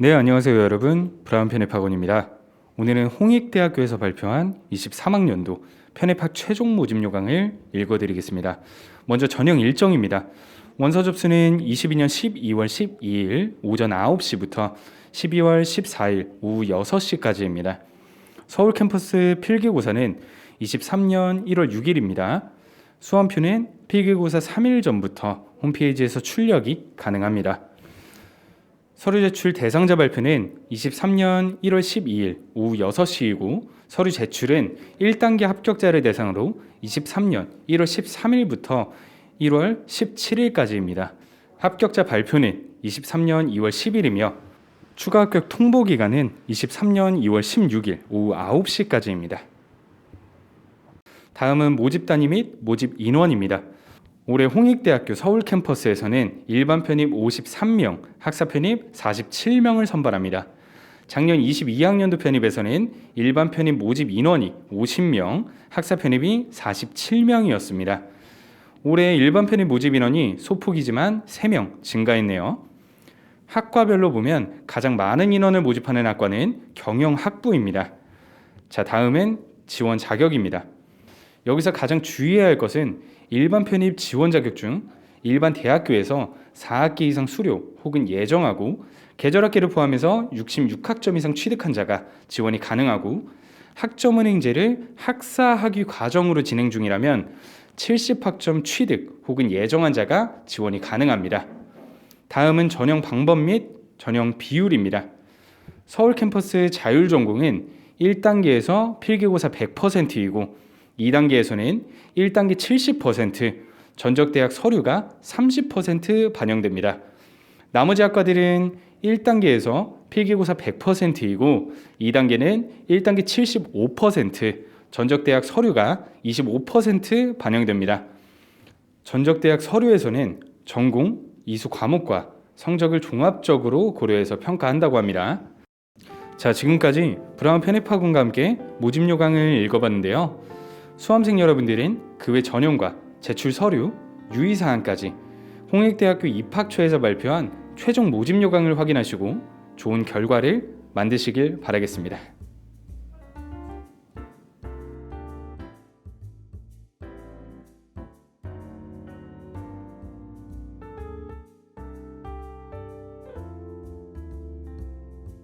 네, 안녕하세요, 여러분. 브라운 편입 학원입니다. 오늘은 홍익대학교에서 발표한 23학년도 편입학 최종 모집 요강을 읽어 드리겠습니다. 먼저 전형 일정입니다. 원서 접수는 22년 12월 12일 오전 9시부터 12월 14일 오후 6시까지입니다. 서울 캠퍼스 필기고사는 23년 1월 6일입니다. 수험표는 필기고사 3일 전부터 홈페이지에서 출력이 가능합니다. 서류 제출 대상자 발표는 23년 1월 12일 오후 6시이고 서류 제출은 1단계 합격자를 대상으로 23년 1월 13일부터 1월 17일까지입니다. 합격자 발표는 23년 2월 10일이며 추가 합격 통보 기간은 23년 2월 16일 오후 9시까지입니다. 다음은 모집 단위 및 모집 인원입니다. 올해 홍익대학교 서울 캠퍼스에서는 일반 편입 53명, 학사 편입 47명을 선발합니다. 작년 22학년도 편입에서는 일반 편입 모집 인원이 50명, 학사 편입이 47명이었습니다. 올해 일반 편입 모집 인원이 소폭이지만 3명 증가했네요. 학과별로 보면 가장 많은 인원을 모집하는 학과는 경영학부입니다. 자, 다음은 지원 자격입니다. 여기서 가장 주의해야 할 것은 일반 편입 지원 자격 중 일반 대학교에서 4학기 이상 수료 혹은 예정하고 계절학기를 포함해서 66학점 이상 취득한 자가 지원이 가능하고 학점 은행제를 학사 학위 과정으로 진행 중이라면 70학점 취득 혹은 예정한 자가 지원이 가능합니다. 다음은 전형 방법 및 전형 비율입니다. 서울 캠퍼스 자율 전공은 1단계에서 필기고사 100%이고 2단계에서는 1단계 70%, 전적대학 서류가 30% 반영됩니다. 나머지 학과들은 1단계에서 필기고사 100%이고 2단계는 1단계 75%, 전적대학 서류가 25% 반영됩니다. 전적대학 서류에서는 전공, 이수 과목과 성적을 종합적으로 고려해서 평가한다고 합니다. 자, 지금까지 브라운 편입학원과 함께 모집 요강을 읽어봤는데요. 수험생 여러분들은 그 외 전형과 제출 서류, 유의 사항까지 홍익대학교 입학처에서 발표한 최종 모집 요강을 확인하시고 좋은 결과를 만드시길 바라겠습니다.